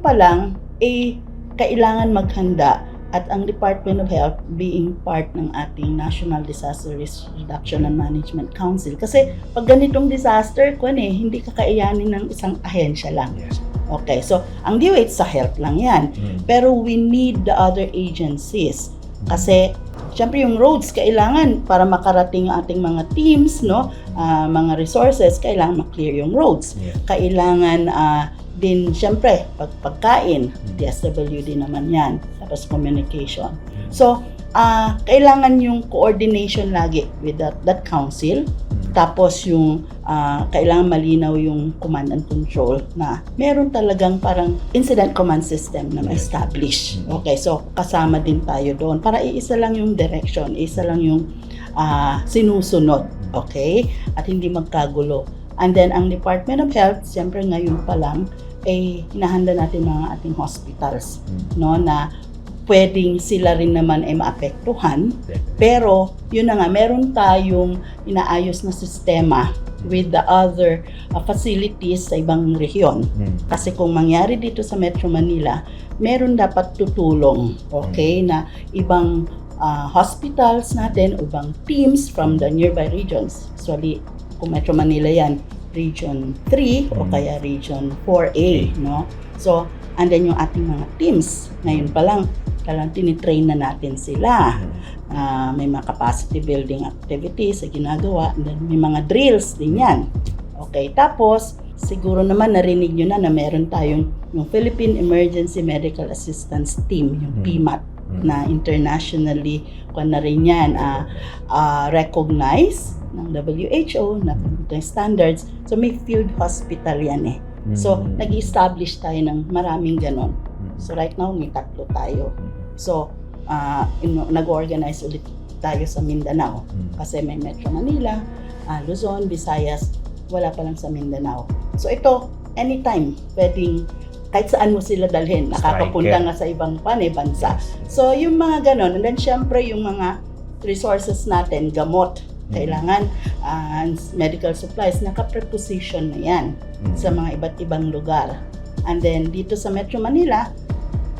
ngayon pa lang, eh, kailangan maghanda at ang Department of Health being part ng ating National Disaster Risk Reduction and Management Council. Kasi pag ganitong disaster, kung eh, hindi kakaiyanin ng isang ahensya lang. Yes. Okay, so ang DOH sa health lang yan. Mm. Pero we need the other agencies. Kasi, syempre yung roads, kailangan para makarating yung ating mga teams, no? Ah, mga resources, kailangan maklear yung roads. Yeah. Kailangan ah, din, syempre, pag pagkain, DSWD naman yan. Tapos communication. So, ah, kailangan yung coordination lagi with that, that council. Tapos yung ah, kailangan malinaw yung command and control na meron talagang parang incident command system na ma-establish. Mm. Okay, so kasama din tayo doon para iisa lang yung direction, isa lang yung ah, sinusunod. Okay? At hindi magkagulo. And then ang Department of Health, siyempre ngayon pa lang, eh hinahanda natin mga ating hospitals no na pwedeng sila rin naman ay maapektuhan. Pero yun na nga meron tayong inaayos na sistema with the other uh, facilities sa ibang rehiyon. Mm. kasi kung mangyari dito sa Metro Manila meron dapat tutulong okay na ibang uh, hospitals natin ibang teams from the nearby regions. Usually kung Metro Manila yan Region 3 o kaya Region 4A no? So and then yung ating mga teams. Ngayon pa lang talagang tinitrain na natin sila. Ah, may mga capacity building activities sa ginagawa and then may mga drills din yan. Okay tapos siguro naman narinig nyo na na meron tayong yung Philippine Emergency Medical Assistance Team yung Mm. PMAT na internationally kung na rin yan ah, ah, recognized ng WHO na ng standards so may field hospital yan eh so Mm. nag-establish tayo ng maraming ganon Mm. so right now may tatlo tayo so ah, ino- nag-organize ulit tayo sa Mindanao Mm. kasi may Metro Manila, ah, Luzon, Visayas, wala pa lang sa Mindanao. So ito, anytime, pwedeng kahit saan mo sila dalhin, nakakapunta nga sa ibang pan, eh, bansa. So yung mga ganon, and then syempre yung mga resources natin, gamot. Kailangan ah, medical supplies, naka-preposition na yan Mm. sa mga iba't ibang lugar. And then dito sa Metro Manila,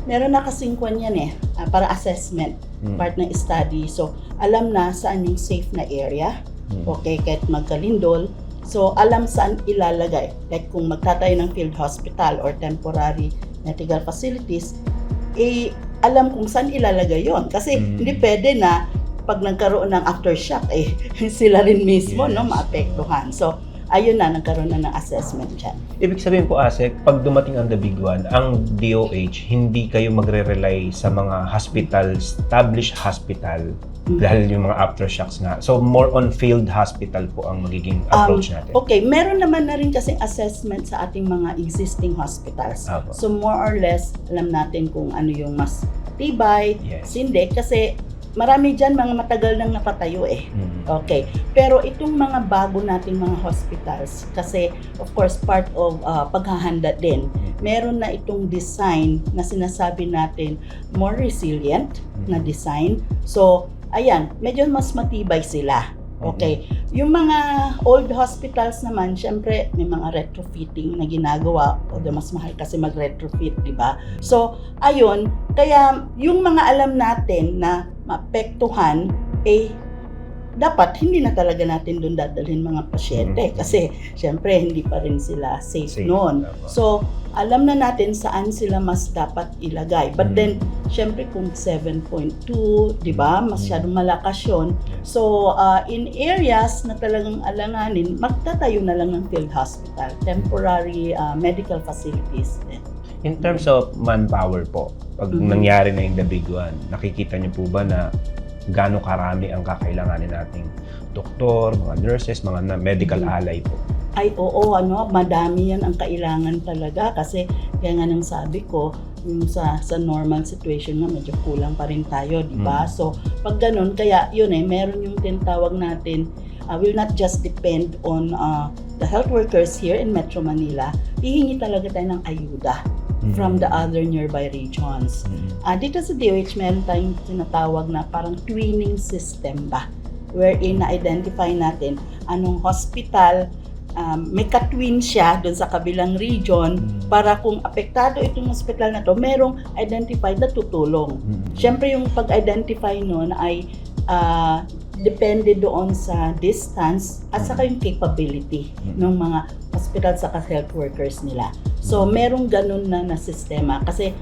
meron na kasing kwan yan eh, ah, para assessment, Mm. part ng study. So, alam na saan yung safe na area, Mm. okay, kahit magkalindol. So, alam saan ilalagay. Like kung magtatayo ng field hospital or temporary medical facilities, eh, alam kung saan ilalagay yon Kasi Mm. hindi pwede na pag nagkaroon ng aftershock, eh, sila rin mismo, no, Yes. maapektuhan. So, ayun na, nagkaroon na ng assessment dyan. Ibig sabihin po, Asek, pag dumating ang The Big One, ang DOH, hindi kayo magre-rely sa mga hospital, established hospital, Mm. dahil yung mga aftershocks nga. So, more on field hospital po ang magiging approach natin. Okay, meron naman na rin kasing assessment sa ating mga existing hospitals. Apo. So more or less, alam natin kung ano yung mas tibay, Yes. hindi. Kasi marami dyan mga matagal nang napatayo eh. Mm. Okay. Pero itong mga bago nating mga hospitals, kasi of course part of uh, paghahanda din, meron na itong design na sinasabi natin more resilient na design. So, ayan, medyo mas matibay sila. Okay. Yung mga old hospitals naman, syempre may mga retrofitting na ginagawa. Although mas mahal kasi mag-retrofit, di ba? So, ayun, kaya yung mga alam natin na maapektuhan, eh, dapat hindi na talaga natin doon dadalhin mga pasyente Mhm. kasi syempre hindi pa rin sila safe, Safe, noon. So, alam na natin saan sila mas dapat ilagay. But Mhm. then, syempre kung 7.2, di ba, Mhm. masyadong malakas yun. So, uh, in areas na talagang alanganin, magtatayo na lang ng field hospital, temporary uh, medical facilities. In terms of manpower po, pag Mhm. nangyari na yung The Big One, nakikita niyo po ba na gaano karami ang kakailanganin nating doktor, mga nurses, mga medical Mhm. ally po? Ay, oo, ano, madami yan ang kailangan talaga kasi kaya nga nang sabi ko, yung sa, sa normal situation nga, medyo kulang pa rin tayo, di ba? Mm. So, pag ganun, kaya yun eh, meron yung tinatawag natin, uh, will not just depend on uh, the health workers here in Metro Manila, hihingi talaga tayo ng ayuda from the other nearby regions. Mhm. Ah, dito sa DOH, meron tayong tinatawag na parang twinning system ba? Wherein na-identify natin anong hospital um, may katwin siya doon sa kabilang region Mm. para kung apektado itong hospital na to, merong identified na tutulong. Mm. Siyempre yung pag-identify nun ay ah, depende doon sa distance at saka yung capability ng mga hospital sa health workers nila. So merong ganun na na sistema kasi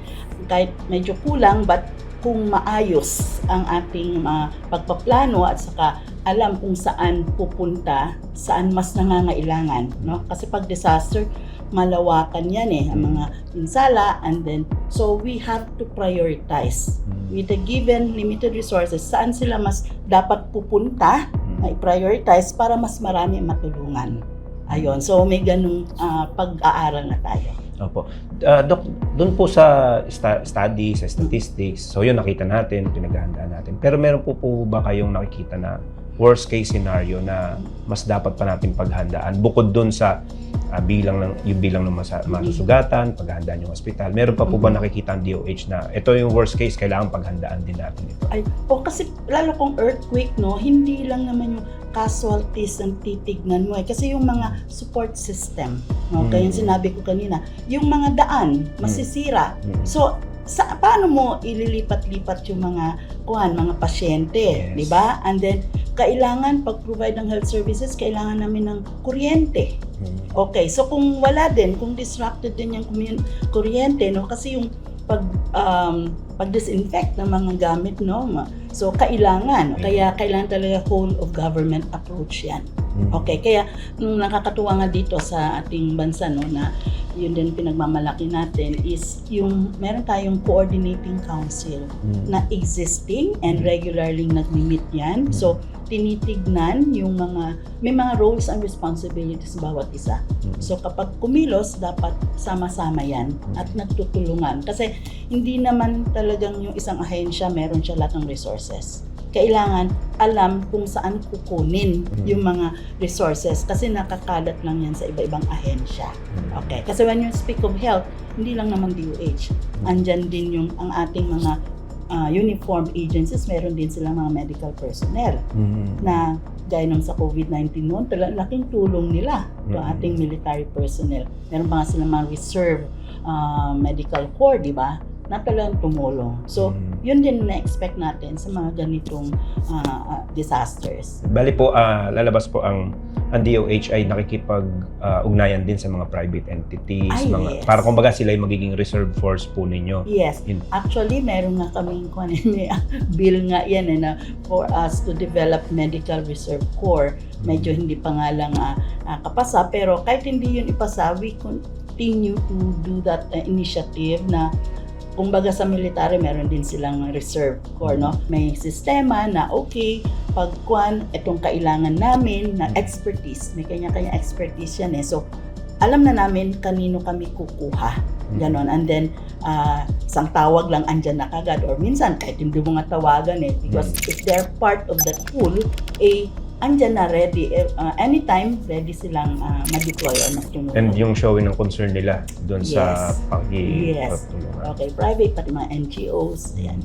kahit medyo kulang but kung maayos ang ating mga pagpaplano at saka alam kung saan pupunta, saan mas nangangailangan, no? Kasi pag disaster, malawakan yan eh, ang mga pinsala and then so we have to prioritize Mm. with the given limited resources, saan sila mas dapat pupunta Mm. na i-prioritize para mas marami ang matulungan. Ayun, so may ganung ah, pag-aaral na tayo. Opo. Ah, Dok, doon po sa sta- study, sa statistics, so yun nakita natin, pinaghahandaan natin. Pero meron po po ba kayong nakikita na worst case scenario na mas dapat pa natin paghandaan bukod doon sa ah, bilang ng yung bilang ng masa, masusugatan, paghahandaan yung hospital. Meron pa po ba nakikita ang DOH na ito yung worst case kailangan paghandaan din natin ito? Ay, o kasi lalo kung earthquake, no, hindi lang naman yung casualties ang titignan mo eh. Kasi yung mga support system, no, Mm. kaya yung sinabi ko kanina, yung mga daan, masisira. Mm. So, sa paano mo ililipat-lipat yung mga kuhan, mga pasyente, Yes. 'di ba? And then kailangan pag-provide ng health services, kailangan namin ng kuryente. Mm. Okay, so kung wala din, kung disrupted din yung kuryente, no, kasi yung pag um, pag-disinfect ng mga gamit, no, so kailangan, kaya kailangan talaga whole of government approach yan. Mm. Okay, kaya nung nakakatuwa nga dito sa ating bansa, no, na yun din pinagmamalaki natin is yung meron tayong coordinating council Mm. na existing and Mm. regularly nagmi-meet yan. So, tinitignan yung mga, may mga roles and responsibilities bawat isa. So, kapag kumilos, dapat sama-sama yan at nagtutulungan. Kasi, hindi naman talagang yung isang ahensya, meron siya lahat ng resources. Kailangan alam kung saan kukunin Mm. yung mga resources kasi nakakalat lang yan sa iba-ibang ahensya. Mm. Okay. Kasi when you speak of health, hindi lang naman DOH. Andyan din yung ang ating mga ah, uniformed agencies, meron din silang mga medical personnel Mm. na gaya nung sa COVID-19 noon, talagang laking tulong nila to Mm. ating military personnel. Meron pa nga silang mga reserve ah, medical corps, di ba? Na talagang tumulong. So, Mm. yun din na-expect natin sa mga ganitong ah, ah, disasters. Bali po, ah, lalabas po ang ang DOH ay nakikipag-ugnayan din sa mga private entities, Ay, mga yes. para kumbaga sila ay magiging reserve force po ninyo. Yes. Yun. Actually, meron nga kaming ano, may bill nga yan eh, na for us to develop medical reserve corps. Medyo hindi pa nga lang ah, ah, kapasa, pero kahit hindi yun ipasa, we continue to do that ah, initiative na kumbaga sa military meron din silang reserve corps no may sistema na okay pag kwan itong kailangan namin na expertise may kanya-kanya expertise yan eh so alam na namin kanino kami kukuha Ganon. And then, ah, isang tawag lang andyan na kagad. Or minsan, kahit hindi mo nga tawagan eh. Because Mm. if they're part of that pool, eh, andyan na ready. Eh, uh, anytime, ready silang uh, ma-deploy on a. And yung showing ng concern nila doon yes. sa pag Yes. Okay, private, pati mga NGOs. Ayan.